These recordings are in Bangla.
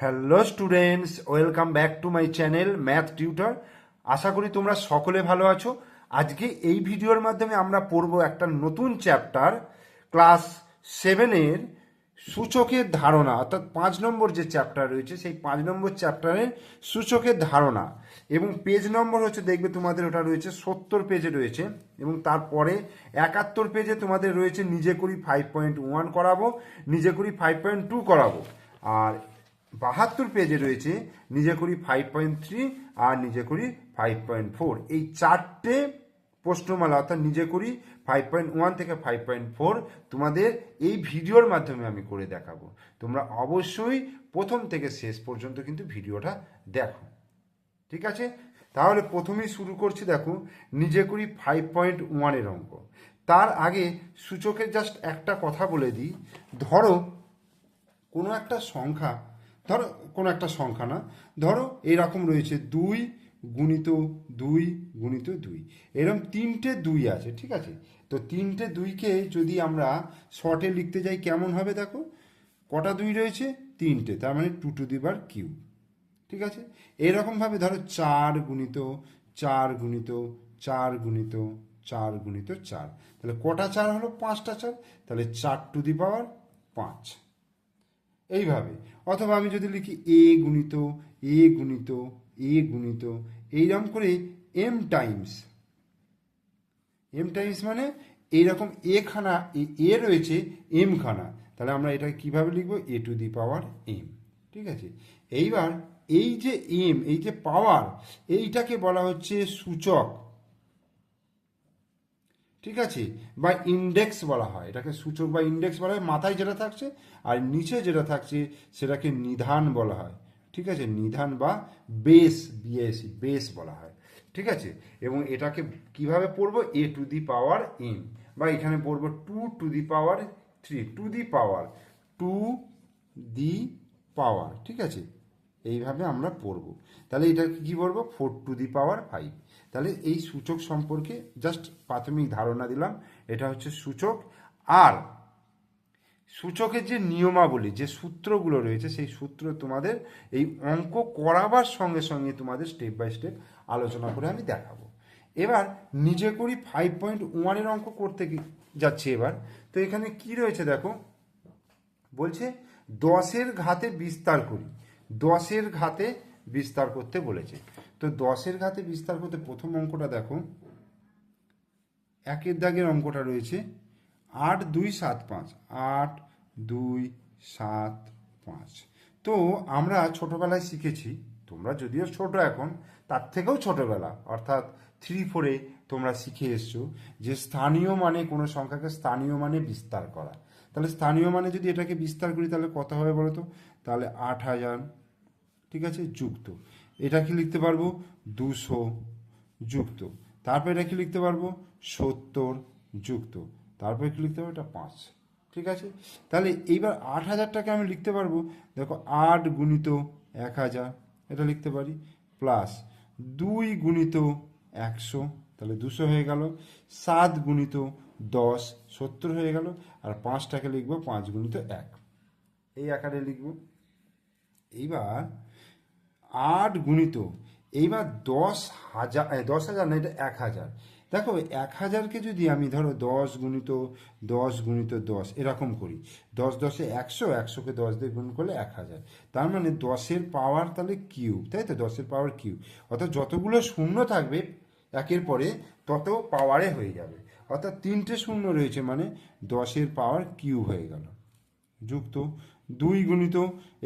Hello students welcome back to my channel math tutor আশা করি তোমরা সকলে ভালো আছো। আজকে এই ভিডিওর মাধ্যমে আমরা পড়ব একটা নতুন চ্যাপ্টার ক্লাস সেভেনের সূচকের ধারণা। অর্থাৎ পাঁচ নম্বর যে চ্যাপ্টার রয়েছে, সেই পাঁচ নম্বর চ্যাপ্টারের সূচকের ধারণা। এবং পেজ নম্বর হচ্ছে, দেখবে তোমাদের ওটা রয়েছে, সত্তর পেজে রয়েছে। এবং তারপরে একাত্তর পেজে তোমাদের রয়েছে, নিজে করি ফাইভ পয়েন্ট ওয়ান করাবো, নিজে করি ফাইভ পয়েন্ট টু করাবো। আর বাহাত্তর পেজে রয়েছে, নিজে করি ফাইভ পয়েন্ট থ্রি আর নিজে করি ফাইভ পয়েন্ট ফোর এই চারটে প্রশ্নমালা, অর্থাৎ নিজে করি ফাইভ পয়েন্ট ওয়ান থেকে ফাইভ পয়েন্ট ফোর তোমাদের এই ভিডিওর মাধ্যমে আমি করে দেখাবো। তোমরা অবশ্যই প্রথম থেকে শেষ পর্যন্ত কিন্তু ভিডিওটা দেখো। ঠিক আছে? তাহলে প্রথমেই শুরু করছি, দেখো, নিজে করি ফাইভ পয়েন্ট ওয়ানের অঙ্ক। তার আগে সূচকের জাস্ট একটা কথা বলে দিই। ধরো, কোনো একটা সংখ্যা ধরো, কোনো একটা সংখ্যা না। ধরো, এরকম রয়েছে দুই গুণিত দুই গুণিত দুই। এরকম তিনটে দুই আছে, ঠিক আছে? তো তিনটে দুইকে যদি আমরা শর্টে লিখতে যাই, কেমন হবে দেখো? কটা দুই রয়েছে? তিনটে, তার মানে two to the bar cube ঠিক আছে? এরকমভাবে ধরো চার গুণিত চার গুণিত চার গুণিত চার গুণিত চার। তাহলে কটা চার হলো? পাঁচটা চার। তাহলে চার টু দি পাওয়ার পাঁচ। এইভাবে। অথবা আমি যদি লিখি এ গুণিত এ গুণিত এ গুণিত, এইরকম করে এম টাইমস এম টাইমস মানে এইরকম এ খানা, এ- রয়েছে এম খানা। তাহলে আমরা এটা কীভাবে লিখব? এ টু দি পাওয়ার এম ঠিক আছে? এইবার এই যে এম এই যে পাওয়ার এইটাকে বলা হচ্ছে সূচক। ঠিক আছে? বা ইন্ডেক্স বলা হয়। এটাকে সূচক বা ইন্ডেক্স বলা হয়। মাথায় যেটা থাকছে আর নিচে যেটা থাকছে, সেটাকে নিধান বলা হয়। ঠিক আছে? নিধান বা বেস বিএসি বেস বলা হয়। ঠিক আছে? এবং এটাকে কীভাবে পড়ব? এ টু দি পাওয়ার এম বা এখানে পড়ব two to the power three to the power to the power ঠিক আছে? এইভাবে আমরা পড়ব। তাহলে এটাকে কি বলব? Four to the power five তাহলে এই সূচক সম্পর্কে জাস্ট প্রাথমিক ধারণা দিলাম, এটা হচ্ছে সূচক। আর সূচকের যে নিয়মাবলী, যে সূত্রগুলো রয়েছে, সেই সূত্র তোমাদের এই অঙ্ক করাবার সঙ্গে সঙ্গে তোমাদের স্টেপ বাই স্টেপ আলোচনা করে আমি দেখাবো। এবার নিজে করি ফাইভ পয়েন্ট ওয়ানের অঙ্ক করতে যাচ্ছি এবার। তো এখানে কি রয়েছে দেখো? বলছে, দশের ঘাতে বিস্তার করি। দশের ঘাতে বিস্তার করতে বলেছে। তো দশের ঘাতে বিস্তার করতে প্রথম অঙ্কটা দেখো। একের দাগের অঙ্কটা রয়েছে। আট, দুই, সাত, পাঁচ। আট, দুই, সাত, পাঁচ। তো আমরা ছোটবেলায় শিখেছি, তোমরা যদিও ছোট এখন, তার থেকেও ছোটবেলা, অর্থাৎ থ্রি ফোরে তোমরা শিখে এসছো যে স্থানীয় মানে কোনো সংখ্যাকে স্থানীয় মানে বিস্তার করা। তাহলে স্থানীয় মানে যদি এটাকে বিস্তার করি, তাহলে কত হবে বলো তো? তাহলে আট হাজার, ঠিক আছে, যুক্ত। এটা কি লিখতে পারব? দুশো যুক্ত। তারপর এটা কি লিখতে পারব? সত্তর যুক্ত। তারপরে কি লিখতে পারব? এটা পাঁচ। ঠিক আছে? তাহলে এইবার আট হাজারটাকে আমি লিখতে পারব। দেখো, আট গুণিত এক হাজার, এটা লিখতে পারি। প্লাস দুই গুণিত একশো, তাহলে দুশো হয়ে গেল। সাত গুণিত দশ, সত্তর হয়ে গেল। আর পাঁচটাকে লিখব পাঁচ গুণিত এক। এই আকারে লিখব। এইবার আট গুণিত, এইবার দশ হাজার দশ হাজার না, এটা এক হাজার। দেখো, এক হাজারকে যদি আমি ধরো দশ গুণিত দশ গুণিত দশ, এরকম করি। দশ দশে একশো, একশোকে দশ দিয়ে গুণ করলে এক হাজার। তার মানে দশের পাওয়ার তাহলে কিউব, তাই তো? দশের পাওয়ার কিউব। অর্থাৎ যতগুলো শূন্য থাকবে, একের পরে তত পাওয়ারে হয়ে যাবে। অর্থাৎ তিনটে শূন্য রয়েছে মানে দশের পাওয়ার কিউব হয়ে গেল। যুক্ত। দুই গুণিত,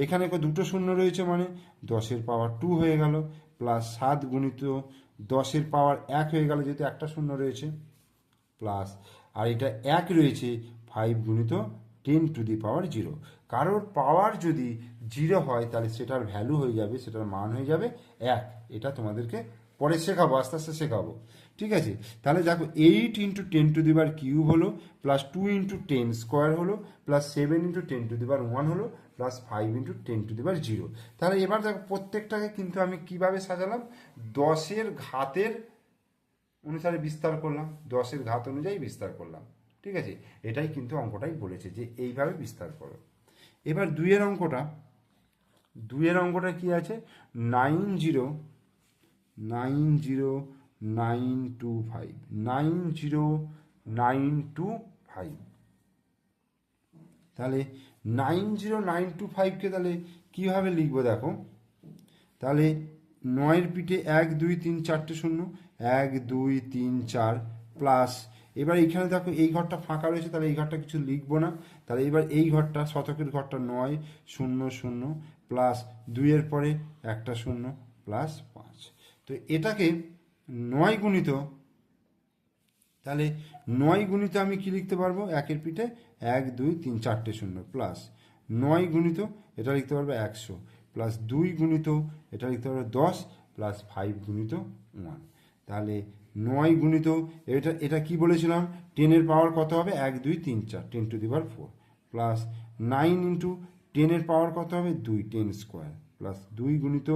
এখানে দুটো শূন্য রয়েছে মানে দশের পাওয়ার টু হয়ে গেল প্লাস সাত গুণিত দশের পাওয়ার এক হয়ে গেল, যেহেতু একটা শূন্য রয়েছে প্লাস আর এটা এক রয়েছে ফাইভ গুণিত ten to the power zero কারোর পাওয়ার যদি জিরো হয়, তাহলে সেটার ভ্যালু হয়ে যাবে, সেটার মান হয়ে যাবে এক। এটা তোমাদেরকে পরে শেখাবো, আস্তে আস্তে শেখাবো। ঠিক আছে? তাহলে দেখো eight into ten to the bar cube হলো plus two into ten square হলো plus seven into ten to the bar one হলো plus five into ten to the bar zero তাহলে এবার দেখো প্রত্যেকটাকে কিন্তু আমি কীভাবে সাজালাম? দশের ঘাতের অনুসারে বিস্তার করলাম, দশের ঘাত অনুযায়ী বিস্তার করলাম, ঠিক আছে? এটাই কিন্তু অঙ্কটাই বলেছে যে এইভাবে বিস্তার করো। এবার দুইয়ের অঙ্কটা দুইয়ের অঙ্কটা কি আছে? Nine zero nine zero nine two five nine zero nine two five তাহলে নাইন জিরো নাইন টু ফাইভকে তাহলে কীভাবে লিখব দেখো? তাহলে নয়ের পিঠে এক, দুই, তিন, চারটে শূন্য, এক, দুই, তিন, চার প্লাস এবার এইখানে দেখো এই ঘরটা ফাঁকা রয়েছে, তাহলে এই ঘরটা কিছু লিখব না। তাহলে এবার এই ঘরটা, শতকের ঘরটা নয়, শূন্য শূন্য প্লাস দুইয়ের পরে একটা শূন্য প্লাস পাঁচ। তো এটাকে নয় গুণিত, তাহলে নয় গুণিত আমি কি লিখতে পারব? একের পিঠে এক, দুই, তিন, চারটে শূন্য প্লাস নয় গুণিত, এটা লিখতে পারব একশো প্লাস দুই গুণিত, এটা লিখতে পারব দশ প্লাস ফাইভ গুণিত ওয়ান তাহলে নয় গুণিত, এটা এটা কি বলেছিলাম? টেনের পাওয়ার কত হবে? এক, দুই, তিন, চার ten to the power four plus nine into টেনের পাওয়ার কত হবে? দুই টেন স্কোয়ার প্লাস দুই গুণিত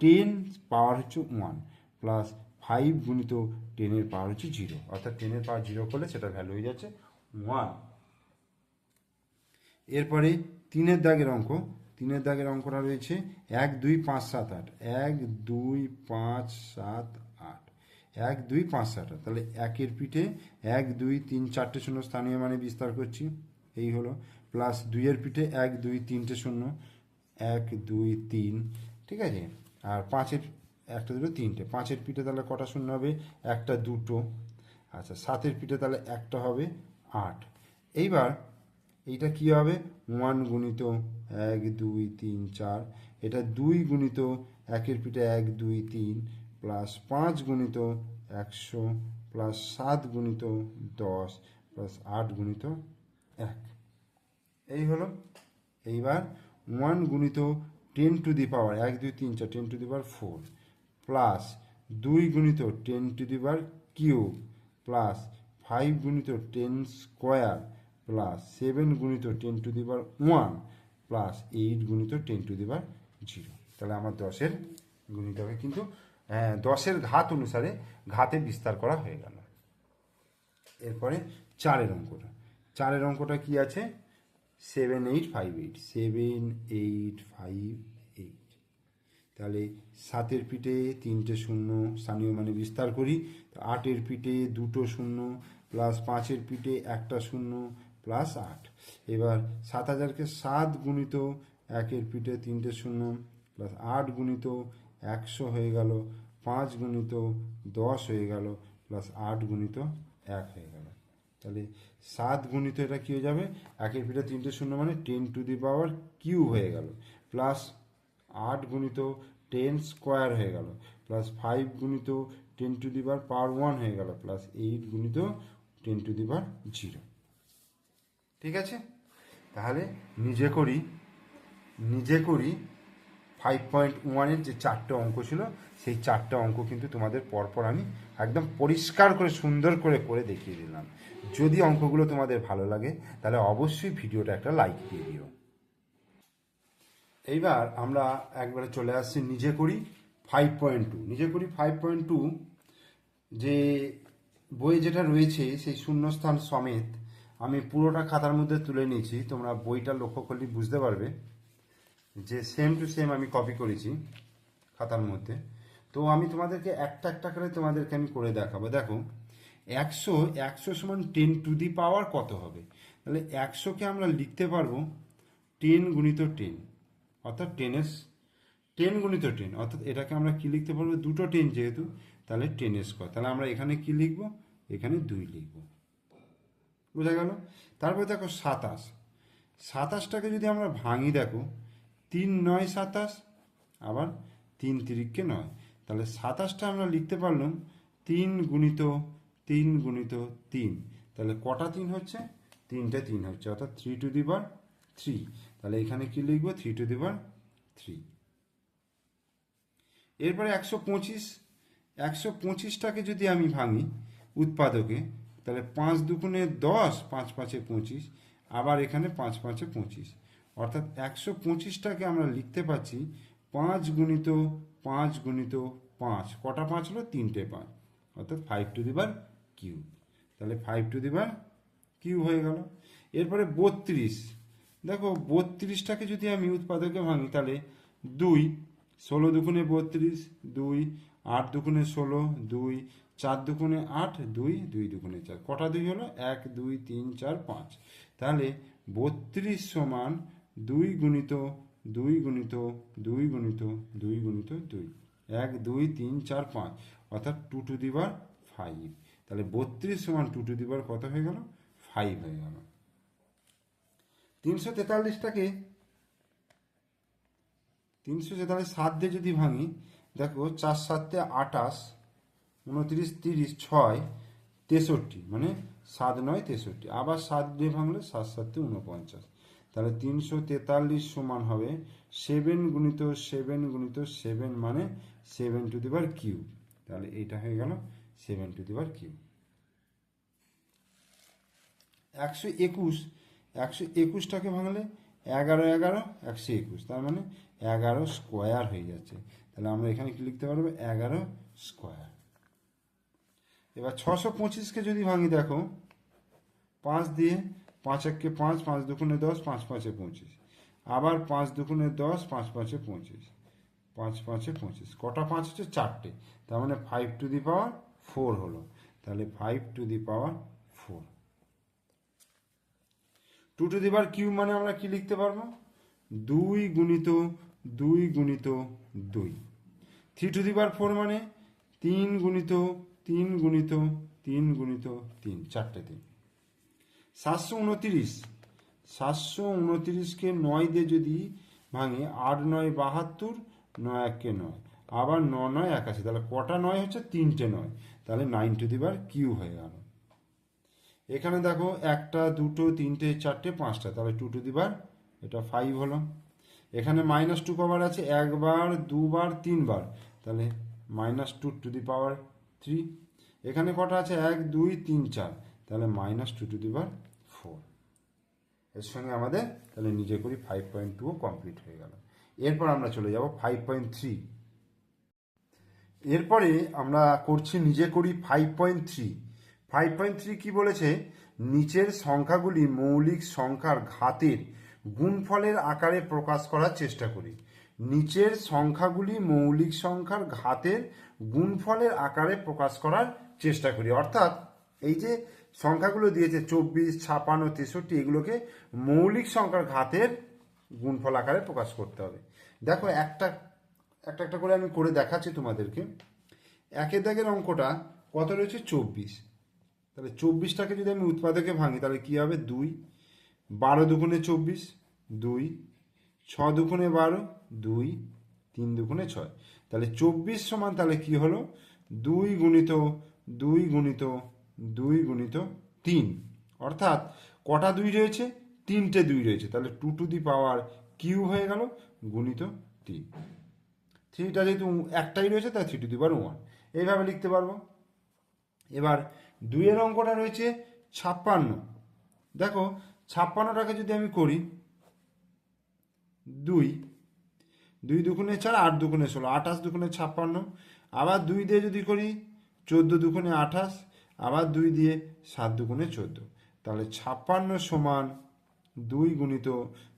টেন পাওয়ার হচ্ছে ওয়ান প্লাস ফাইভ গুণিত টেনের পাওয়ার হচ্ছে জিরো অর্থাৎ টেনের পাওয়ার জিরো করলে সেটা ভ্যালু হয়ে যাচ্ছে ওয়ান এরপরে তিনের দাগের অঙ্ক। তিনের দাগের অঙ্কটা রয়েছে এক, দুই, পাঁচ, সাত, আট। এক, দুই, পাঁচ, সাত, আট। এক, দুই, পাঁচ, সাত, আট। তাহলে একের পিঠে এক, দুই, তিন, চারটে শূন্য স্থানীয় মানে বিস্তার করছি। এই হলো। প্লাস দুইয়ের পিঠে এক, দুই, তিনটে শূন্য। এক, দুই, তিন। ঠিক আছে? আর পাঁচের একটা দুটো তিনটে। পাঁচের পিঠে তাহলে কটা শূন্য হবে? একটা, দুটো। আচ্ছা সাতের পিঠে তাহলে একটা হবে আট। এইবার এইটা কি হবে? ওয়ান গুণিত এক, দুই, তিন, চার। এটা দুই গুণিত একের পিঠে এক, দুই, তিন প্লাস পাঁচ গুণিত একশো প্লাস সাত গুণিত দশ প্লাস আট গুণিত এক। এই হলো। এইবার ওয়ান গুণিত টেন টু দি পাওয়ার, এক, দুই, তিন, চার, ten to the power four. Plus দুই গুণিত ten to the power cube plus five গুণিত টেন স্কোয়ার প্লাস সেভেন গুণিত ten to the power one plus eight গুণিত ten to the power zero তাহলে আমার দশের গুণিতকে কিন্তু হ্যাঁ, দশের ঘাত অনুসারে ঘাতে বিস্তার করা হয়ে গেল। এরপরে চারের অঙ্কটা। চারের অঙ্কটা কি আছে? Seven eight five eight seven eight five তাহলে সাতের পিঠে তিনটে শূন্য স্থানীয় মানে বিস্তার করি আটের পিঠে দুটো শূন্য প্লাস পাঁচের পিঠে একটা শূন্য প্লাস আট। এবার সাত হাজারকে সাত গুণিত একের পিঠে তিনটে শূন্য প্লাস আট গুণিত একশো হয়ে গেল, পাঁচ গুণিত দশ হয়ে গেল প্লাস আট গুণিত এক হয়ে গেল। তাহলে সাত গুণিত এটা কী হয়ে যাবে? একের পিঠে তিনটে শূন্য মানে ten to the power cube হয়ে গেল প্লাস আট গুণিত টেন স্কোয়ার হয়ে গেল প্লাস ফাইভ গুণিত ten to the power one হয়ে গেল প্লাস এইট গুণিত ten to the power zero ঠিক আছে? তাহলে নিজে করি নিজে করি ফাইভ পয়েন্ট ওয়ানের যে চারটে অঙ্ক ছিল, সেই চারটে অঙ্ক কিন্তু তোমাদের পরপর আমি একদম পরিষ্কার করে, সুন্দর করে করে দেখিয়ে দিলাম। যদি অঙ্কগুলো তোমাদের ভালো লাগে, তাহলে অবশ্যই ভিডিওটা একটা লাইক দিয়ে দিও। এইবার আমরা একবারে চলে আসছি নিজে করি ফাইভ পয়েন্ট টু নিজে করি ফাইভ পয়েন্ট টু যে বইয়ে যেটা রয়েছে, সেই শূন্যস্থান সমেত আমি পুরোটা খাতার মধ্যে তুলে নিয়েছি। তোমরা বইটা লক্ষ্য করলে বুঝতে পারবে যে সেম টু সেম আমি কপি করেছি খাতার মধ্যে। তো আমি তোমাদেরকে একটা একটা করে তোমাদেরকে আমি করে দেখাবো। দেখো, একশো একশো সমান টেন টু দি পাওয়ার কত হবে? তাহলে একশোকে আমরা লিখতে পারব টেন গুণিত টেন অর্থাৎ টেনের টেন গুণিত টেন অর্থাৎ এটাকে আমরা কি লিখতে পারব? দুটো টেন যেহেতু, তাহলে টেন স্কোয়ার তাহলে আমরা এখানে কি লিখব? এখানে দুই লিখব। বোঝা গেল? তারপরে দেখো সাতাশ। সাতাশটাকে যদি আমরা ভাঙি, দেখো, তিন নয় সাতাশ, আবার তিন তিরিককে নয়। তাহলে সাতাশটা আমরা লিখতে পারলাম তিন গুণিত তিন গুণিত তিন। তাহলে কটা তিন হচ্ছে? তিনটে তিন হচ্ছে, অর্থাৎ three to the bar three তাহলে এখানে কি লিখব? Three to the bar three এরপরে একশো পঁচিশ, একশো পঁচিশটাকে যদি আমি ভাঙি উৎপাদকে, তাহলে পাঁচ দুগুণে দশ, পাঁচ পাঁচে পঁচিশ, আবার এখানে পাঁচ পাঁচে পঁচিশ। অর্থাৎ একশো পঁচিশটাকে আমরা লিখতে পাচ্ছি পাঁচ গুণিত পাঁচ গুণিত পাঁচ। কটা পাঁচ হলো? তিনটে পাঁচ। অর্থাৎ five to the bar cube তাহলে five to the bar cube হয়ে গেল। এরপরে বত্রিশ। দেখো, বত্রিশটাকে যদি আমি উৎপাদকে ভাঙি, তাহলে দুই, ষোলো দুগুণে বত্রিশ, দুই, আট দুগুণে ষোলো, দুই, চার দুগুণে আট, দুই দুই দুগুণে চার। কটা দুই হলো? এক, দুই, তিন, চার, পাঁচ। তাহলে বত্রিশ সমান দুই গুণিত দুই গুণিত দুই গুণিত দুই গুণিত দুই। এক, দুই, তিন, চার, পাঁচ। অর্থাৎ টু টু দিবার ফাইভ। তাহলে বত্রিশ সমান টু টু দিবার কত হয়ে গেল? ফাইভ হয়ে গেল। তিনশো তেতাল্লিশটাকে তিনশো তেতাল্লিশ সাত দিয়ে যদি ভাঙি, দেখো চার সাতে আটাশ উনত্রিশ তিরিশ ছয়, তেষট্টি মানে সাত নয় তেষট্টি। আবার সাত দিয়ে ভাঙলে সাত সাতে উনপঞ্চাশ। তাহলে তিনশো তেতাল্লিশ সমান হবে সেভেন গুণিত সেভেন গুণিত সেভেন মানে সেভেন টু দিবার কিউ তাহলে এইটা হয়ে গেল সেভেন টু দিবার কিউ একশো একুশ একশো একুশটাকে ভাঙলে এগারো এগারো, একশো একুশ। তার মানে এগারো স্কোয়ার হয়ে যাচ্ছে। তাহলে আমরা এখানে কি লিখতে পারব? এগারো স্কোয়ার। এবার ছশো পঁচিশকে যদি ভাঙি, দেখো, পাঁচ দিয়ে পাঁচ এককে পাঁচ পাঁচ দুগুণে দশ, পাঁচ পাঁচে পঁচিশ। আবার পাঁচ দুগুণে দশ, পাঁচ পাঁচে পঁচিশ। পাঁচ পাঁচে পঁচিশ। কটা পাঁচ হচ্ছে চারটে। তার মানে five to the power four হলো। তাহলে five to the power four two to the cube মানে আমরা কি লিখতে পারব? দুই গুণিত দুই গুণিত দুই। Three to the power four মানে তিন গুণিত তিন গুণিত তিন গুণিত তিন, চারটে তিন। সাতশো উনতিরিশ। সাতশো উনতিরিশকে নয় দিয়ে যদি ভাঙে, আট নয় বাহাত্তর, নয় এককে নয়। আবার ন নয় একাশি, তাহলে কটা নয় হচ্ছে তিনটে নয়। তাহলে নাইন টু দিবার কিউ হয়ে গেল। এখানে দেখো একটা, দুটো, তিনটে, চারটে, পাঁচটা। তাহলে টু টু দিবার এটা ফাইভ হলো। এখানে মাইনাস টু পাওয়ার আছে, একবার, দুবার, তিনবার। তাহলে minus two to the power three এখানে কটা আছে? এক, দুই, তিন, চার। তাহলে minus two to the power four এর সঙ্গে আমাদের তাহলে নিজে করি ফাইভ পয়েন্ট টুও কমপ্লিট হয়ে গেল। এরপর আমরা চলে যাব ফাইভ পয়েন্ট থ্রি এরপরে আমরা করছি, নিজে করি five point three five point three কী বলেছে? নিচের সংখ্যাগুলি মৌলিক সংখ্যার ঘাতের গুণফলের আকারে প্রকাশ করার চেষ্টা করি। নিচের সংখ্যাগুলি মৌলিক সংখ্যার ঘাতের গুণফলের আকারে প্রকাশ করার চেষ্টা করি। অর্থাৎ এই যে সংখ্যাগুলো দিয়েছে চব্বিশ, ছাপান্ন, তেষট্টি, এগুলোকে মৌলিক সংখ্যার ঘাতের গুণফল আকারে প্রকাশ করতে হবে। দেখো, একটা একটা একটা করে আমি করে দেখাচ্ছি তোমাদেরকে। একের দাগের অঙ্কটা কত রয়েছে? চব্বিশ। তাহলে চব্বিশটাকে যদি আমি উৎপাদকে ভাঙি, তাহলে কী হবে? দুই। বারো দুগুণে চব্বিশ, দুই। ছ দুগুণে বারো, দুই। তিন দুগুণে ছয়। তাহলে চব্বিশ সমান তাহলে কি হলো? দুই গুণিত দুই গুণিত দুই গুণিত তিন। অর্থাৎ কটা দুই রয়েছে? তিনটে দুই রয়েছে। তাহলে two to the power cube হয়ে গেল গুণিত তিন। থ্রিটা যেহেতু একটাই রয়েছে তাই three to the power one. এইভাবে লিখতে পারব? এবার দুইয়ের অঙ্কটা রয়েছে ছাপ্পান্ন। দেখো, ছাপ্পান্নটাকে যদি আমি করি, দুই দুই দুগুণে চার, আট দুগুণে ষোলো, আঠাশ দুগুণে ছাপ্পান্ন, আবার দুই দিয়ে যদি করি, চোদ্দ দুগুণে আঠাশ, আবার দুই দিয়ে সাত দুগুণে চোদ্দ। তাহলে ছাপ্পান্ন সমান দুই গুণিত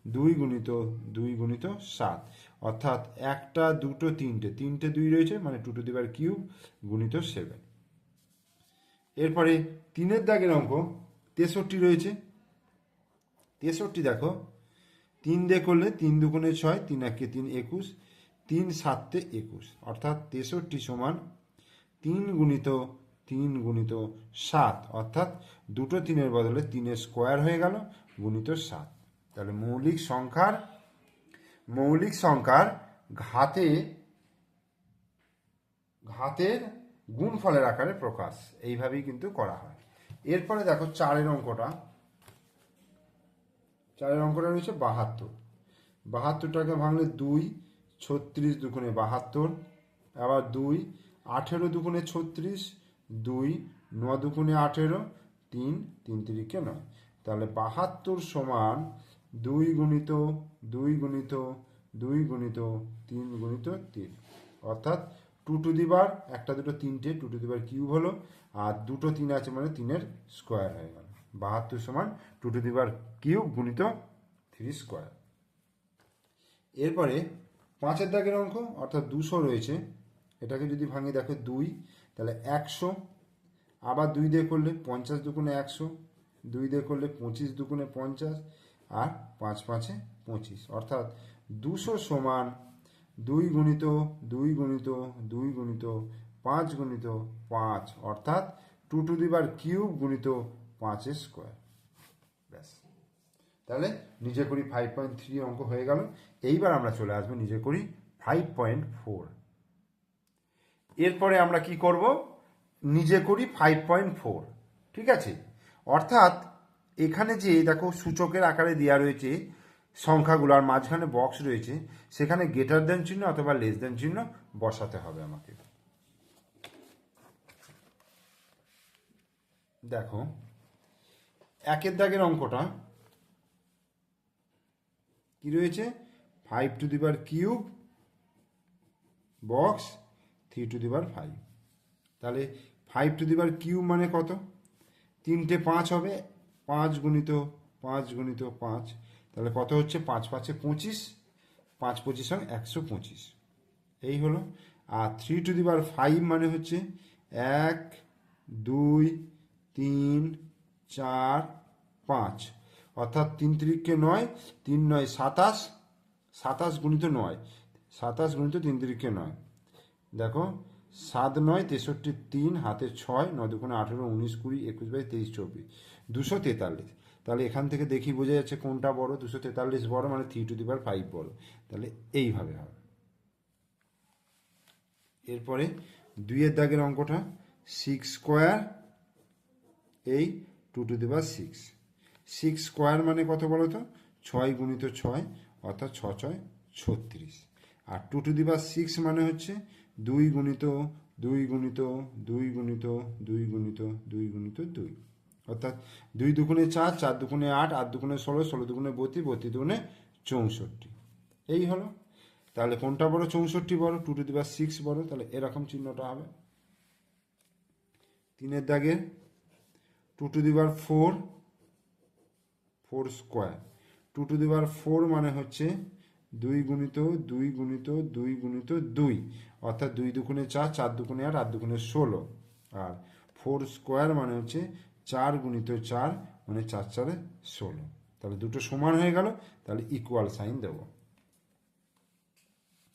দুই গুণিত দুই গুণিত সাত। অর্থাৎ একটা, দুটো, তিনটে তিনটে দুই রয়েছে মানে two to the power cube গুণিত সেভেন এরপরে তিনের দাগের অঙ্ক তেষট্টি রয়েছে। তেষট্টি দেখো। তিন দিয়ে করলে তিন দুগুণে ছয়, তিন একে তিন একুশ, তিন সাতে একুশ। অর্থাৎ তেষট্টি সমান তিন গুণিত তিন গুণিত সাত। অর্থাৎ দুটো তিনের বদলে তিনের স্কোয়ার হয়ে গেল, গুণিত সাত। তাহলে মৌলিক সংখ্যার মৌলিক সংখ্যার ঘাতে, ঘাতের গুণফলের আকারে প্রকাশ। এইভাবেই কিন্তু করা হয়। এরপরে দেখো চারের অঙ্কটা। চারের অঙ্কটা রয়েছে বাহাত্তর। বাহাত্তরটাকে ভাঙলে দুই, ছত্রিশ দুগুণে বাহাত্তর। আবার দুই, আঠেরো দুগুণে ছত্রিশ, দুই, ন দুগুণে আঠেরো, তিন তিন তিরিকে নয়। তাহলে বাহাত্তর সমান দুই গুণিত দুই গুণিত দুই গুণিত, তিন গুণিত তিন। অর্থাৎ টু টু দিবার একটা দুটো তিনটে টু টু দিবার কিউব হলো, আর দুটো তিন আছে মানে তিনের স্কোয়ার হয়ে গেল। বাহাত্তর সমান টু টু দিবার কিউব গুণিত থ্রি স্কোয়ার এরপরে পাঁচের দাগের অঙ্ক, অর্থাৎ দুশো রয়েছে, এটাকে যদি ভাঙি দেখো দুই, তাহলে একশো, আবার দুই দিয়ে করলে পঞ্চাশ দুগুণে একশো, দুই দিয়ে করলে পঁচিশ দুগুণে পঞ্চাশ, আর পাঁচ পাঁচে পঁচিশ। অর্থাৎ দুশো সমান দুই গুণিত দুই গুণিত দুই গুণিত, পাঁচ গুণিত, পাঁচ। অর্থাৎ টু টু দিবার কিউব গুণিত পাঁচের স্কোয়ার। ব্যাস। তাহলে নিজে করি ফাইভ পয়েন্ট থ্রি অঙ্ক হয়ে গেল। এইবার আমরা চলে আসব নিজে করি ফাইভ পয়েন্ট ফোর এরপরে আমরা কি করব? নিজে করি ফাইভ পয়েন্ট ফোর ঠিক আছে? অর্থাৎ এখানে যে, দেখো সূচকের আকারে দেওয়া রয়েছে সংখ্যাগুলো আর মাঝখানে বক্স রয়েছে, সেখানে গেটার দেন চিহ্ন অথবা লেস দেন চিহ্ন বসাতে হবে আমাকে। দেখো, একের দাগের অঙ্কটা কি রয়েছে? Five to the bar cube box three to the bar five তাহলে five to the bar cube মানে কত? তিনটে পাঁচ হবে, পাঁচ গুণিত পাঁচ গুণিত পাঁচ। তাহলে কত হচ্ছে? পাঁচ পাঁচে পঁচিশ, পাঁচ পঁচিশ সঙ্গে একশো পঁচিশ। এই হলো। আর three to the bar five মানে হচ্ছে এক, দুই, তিন, চার, পাঁচ। অর্থাৎ তিন তিরিখকে নয়, তিন নয় সাতাশ সাতাশ গুণিত নয়। সাতাশ গুণিত তিন তিরিখকে নয়। দেখো, সাত নয়, তেষট্টি তিন, হাতে ছয়, নয় দুগুণে আঠেরো, উনিশ কুড়ি, একুশ বাইশ তেইশ, চব্বিশ। দুশো তেতাল্লিশ। তাহলে এখান থেকে দেখি বোঝা যাচ্ছে কোনটা বড়? দুশো তেতাল্লিশ বড় মানে three to the power five বড়। তাহলে এইভাবে হবে এরপরে দুইয়ের দাগের অঙ্কটা সিক্স স্কোয়ার এই two to the power six six square মানে কত বলো তো? ছয় গুণিত ছয় অর্থাৎ ছ ছয় ছত্রিশ। আর two to the power six মানে হচ্ছে দুই গুণিত দুই গুণিত দুই গুণিত দুই গুণিত দুই গুণিত দুই। অর্থাৎ দুই দুগুণে চার চার দুগুণে আট আট দুগুণে ষোলো ষোলো দুগুণে বত্রিশ বত্রিশ দুগুণে চৌষট্টি। এই হলো। তাহলে কোনটা বড় চৌষট্টি বড়? Two to the power six বড়। তাহলে এরকম চিহ্নটা হবে। তিনের দাগের two to the power four four square two to the power four মানে হচ্ছে দুই গুণিত দুই গুণিত দুই গুণিত দুই। অর্থাৎ দুই দুগুণে চার চার দুগুণে আট আট দুগুণে ষোলো। আর ফোর স্কোয়ার মানে হচ্ছে চার গুণিত চার মানে চার চারে ষোলো। তাহলে দুটো সমান হয়ে গেল, তাহলে ইকুয়াল সাইন দেব।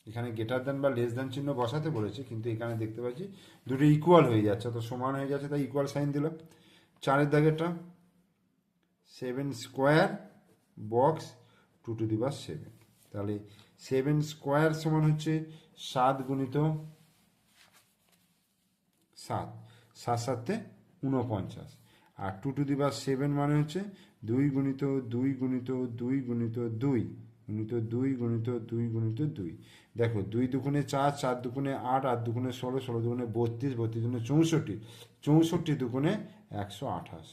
এখানে গেটার দেন বা লেস দেন চিহ্ন বসাতে বলেছে, কিন্তু এখানে দেখতে পাচ্ছি দুটো ইকুয়াল হয়ে যাচ্ছে তো সমান হয়ে যাচ্ছে, তাই ইকুয়াল সাইন দিল চারের দাগেরটা seven square box two to the power seven তাহলে সেভেন স্কোয়ার সমান হচ্ছে সাত গুণিত সাত সাত সাতে উনপঞ্চাশ আর two to the power seven মানে হচ্ছে দুই গুণিত দুই গুণিত দুই গুণিত দুই গুণিত দুই গুণিত দুই গুণিত দুই। দেখো, দুই দুগুণে চার চার দুগুণে আট আট দুগুণে ষোলো ষোলো দুগুণে বত্রিশ বত্রিশ দুগুণে চৌষট্টি চৌষট্টি দুগুণে একশো আঠাশ।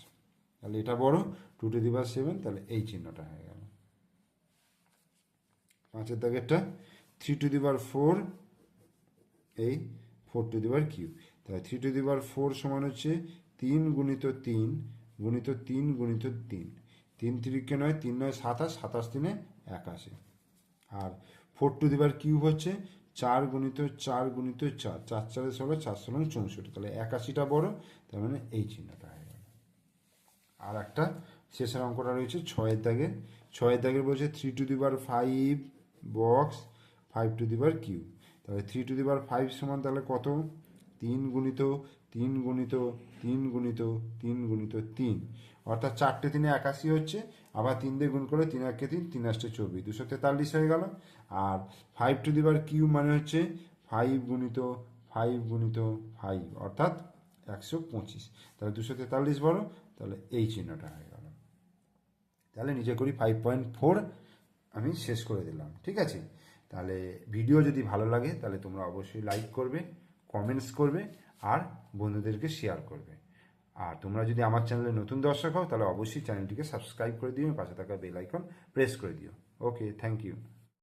তাহলে এটা বড় two to the power seven তাহলে এই চিহ্নটা হয়ে গেল। পাঁচের দাগেরটা three to the power four এই four to the power cube তাহলে three to the power four সমান হচ্ছে তিন গুণিত তিন গুণিত তিন গুণিত তিন। তিন তিরিখকে নয়, তিন নয় সাতাশ সাতাশ তিনে একাশি। আর four to the power cube হচ্ছে চার গুণিত চার গুণিত চার। চার চারে ষোলো চার ষোলো চৌষট্টি। তাহলে একাশিটা বড়, তার মানে এই চিহ্নটা হয়ে গেল। আর একটা শেষের অঙ্কটা রয়েছে ছয়ের দাগের ছয়ের দাগের বলছে three to the power five box five to the power cube তাহলে three to the power five সমান তাহলে কত? তিন গুণিত তিন গুণিত তিন গুণিত তিন গুণিত তিন। অর্থাৎ চারটে তিনে একাশি হচ্ছে, আবার তিন দিয়ে গুণ করে তিন একে তিন তিন আসতে চব্বিশ। দুশো তেতাল্লিশ হয়ে গেল। আর five to the power cube মানে হচ্ছে ফাইভ গুণিত ফাইভ গুণিত ফাইভ অর্থাৎ একশো পঁচিশ। তাহলে দুশো তেতাল্লিশ বড় তাহলে এই চিহ্নটা হয়ে গেল। তাহলে নিজে করি ফাইভ পয়েন্ট ফোর আমি শেষ করে দিলাম, ঠিক আছে? তাহলে ভিডিও যদি ভালো লাগে, তাহলে তোমরা অবশ্যই লাইক করবে কমেন্টস করবে, আর বন্ধুদেরকে শেয়ার করবে। আর তোমরা যদি আমার চ্যানেলে নতুন দর্শক হও, তাহলে অবশ্যই চ্যানেলটিকে সাবস্ক্রাইব করে দিও পাশে থাকা বেল আইকন প্রেস করে দিও। Okay, thank you.